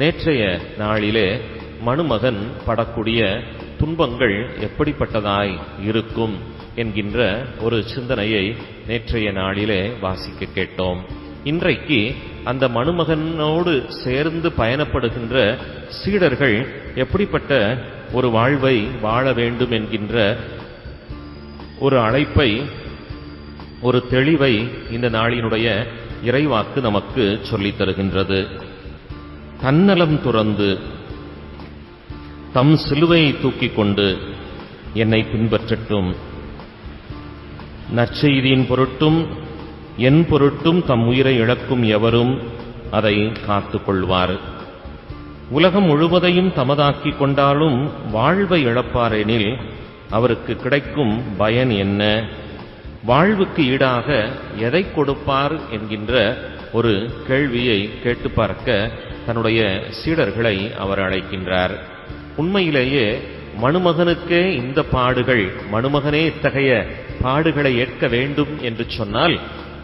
நேற்றைய நாளிலே மணுமகன் படக்கூடிய துன்பங்கள் எப்படிப்பட்டதாய் இருக்கும் என்கின்ற ஒரு சிந்தனையை நேற்றைய நாளிலே வாசிக்க கேட்டோம். இன்றைக்கு அந்த மணுமகனோடு சேர்ந்து பயணப்படுகின்ற சீடர்கள் எப்படிப்பட்ட ஒரு வாழ்வை வாழ வேண்டும் என்கின்ற ஒரு அழைப்பை ஒரு தெளிவை இந்த நாளினுடைய இறைவாக்கு நமக்கு சொல்லித் தருகின்றது. தன்னலம் துறந்து தம் சிலுவையை தூக்கிக் கொண்டு என்னை பின்பற்றட்டும். நற்செய்தியின் பொருட்டும் என் பொருட்டும் தம் உயிரை இழக்கும் எவரும் அதை காத்துக் கொள்வார். உலகம் முழுவதையும் தமதாக்கிக் கொண்டாலும் வாழ்வை இழப்பாரெனில் அவருக்கு கிடைக்கும் பயன் என்ன? வாழ்வுக்கு ஈடாக எதை கொடுப்பார் என்கின்ற ஒரு கேள்வியை கேட்டு பார்க்க தன்னுடைய சீடர்களை அவர் அழைக்கின்றார். உண்மையிலேயே மணுமகனுக்கே இந்த பாடுகள் மணுமகனே இத்தகைய பாடுகளை ஏற்க வேண்டும் என்று சொன்னால்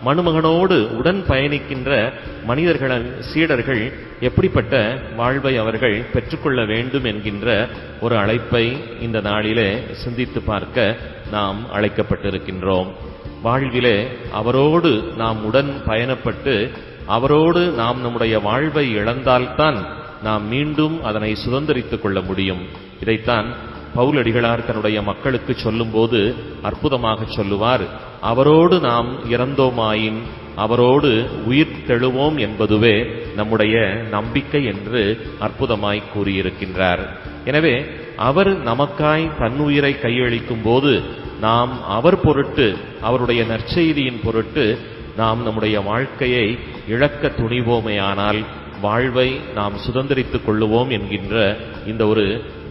மணுமகனோடு உடன் பயணிக்கின்ற மனிதர்கள சீடர்கள் எப்படிப்பட்ட வாழ்வை அவர்கள் பெற்றுக்கொள்ள வேண்டும் என்கின்ற ஒரு அழைப்பை இந்த நாளிலே சிந்தித்து பார்க்க நாம் அழைக்கப்பட்டிருக்கின்றோம். வாழ்விலே அவரோடு நாம் உடன் பயணப்பட்டு அவரோடு நாம் நம்முடைய வாழ்வை இழந்தால்தான் நாம் மீண்டும் அதனை சுதந்திரித்துக் கொள்ள முடியும். இதைத்தான் பவுலடிகளார் தன்னுடைய மக்களுக்கு சொல்லும்போது அற்புதமாக சொல்லுவார். அவரோடு நாம் இறந்தோமாயின் அவரோடு உயிர் தெழுவோம் என்பதுவே நம்முடைய நம்பிக்கை என்று அற்புதமாய் கூறியிருக்கின்றார். எனவே அவர் நமக்காய் தன்னுயிரை கையளிக்கும் போது நாம் அவர் பொருட்டு அவருடைய நற்செய்தியின் பொருட்டு நாம் நம்முடைய வாழ்க்கையை இழக்க துணிவோமேயானால் வாழ்வை நாம் சுதந்திரித்துக் கொள்ளுவோம் என்கின்ற இந்த ஒரு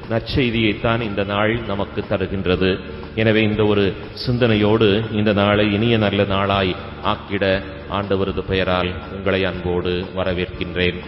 நற்செய்தியைத்தான் இந்த நாள் நமக்கு தருகின்றது. எனவே இந்த ஒரு சிந்தனையோடு இந்த நாளை இனிய நல்ல நாளாய் ஆக்கிட ஆண்டவரது பெயரால் உங்களை அன்போடு வரவேற்கின்றேன்.